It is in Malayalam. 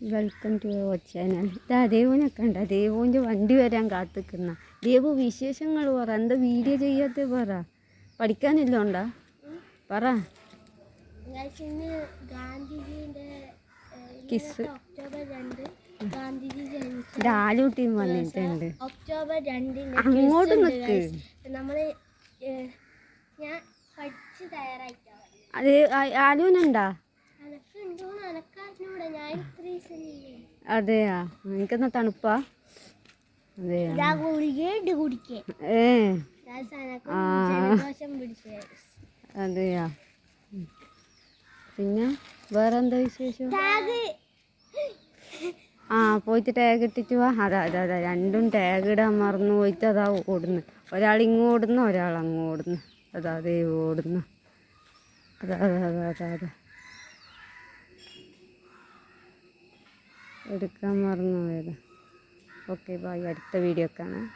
വെൽക്കം ടു യുവർ ചാനൽ ഇതാ ദേവുവിനെ കണ്ട? ദേവുവിന്റെ വണ്ടി വരാൻ കാത്തിക്കുന്ന. ദേവു വിശേഷങ്ങൾ പറ. എന്താ വീഡിയോ ചെയ്യാത്ത പറ. പഠിക്കാനില്ലോണ്ടാ? പറ. കിസ് ഡാലൂട്ടിയും വന്നിട്ടുണ്ട്. ഒക്ടോബർ രണ്ടിന് അങ്ങോട്ട് നിൽക്ക് നമ്മൾ ഞാൻ പഠിച്ച് തയ്യാറായിട്ടാണ് അത് ആലൂനുണ്ടാ അതെയാ? എനിക്കെന്നാ തണുപ്പാ? അതെയാ? ഏ. ആ. അതെയാ? പിന്നെ പിന്നെ വേറെന്താ വിശേഷം? ടാഗ്. ആ പോയിട്ട് ടാഗ് ഇട്ടിട്ട് വാ. അതാ അതാ അതാ. രണ്ടും ടാഗ് ഇടാൻ മറന്നു പോയിട്ട് അതാ ഓടുന്നു. ഒരാൾ ഇങ്ങോടുന്നു ഒരാൾ അങ്ങോടുന്നു അതാ അതേ ഓടുന്നു. അതാ അതാ അതാ അതാ അതാ. എടുക്കാൻ മറന്നു പോയതാണ് ഓക്കെ ബായ് അടുത്ത വീഡിയോ കാണാം.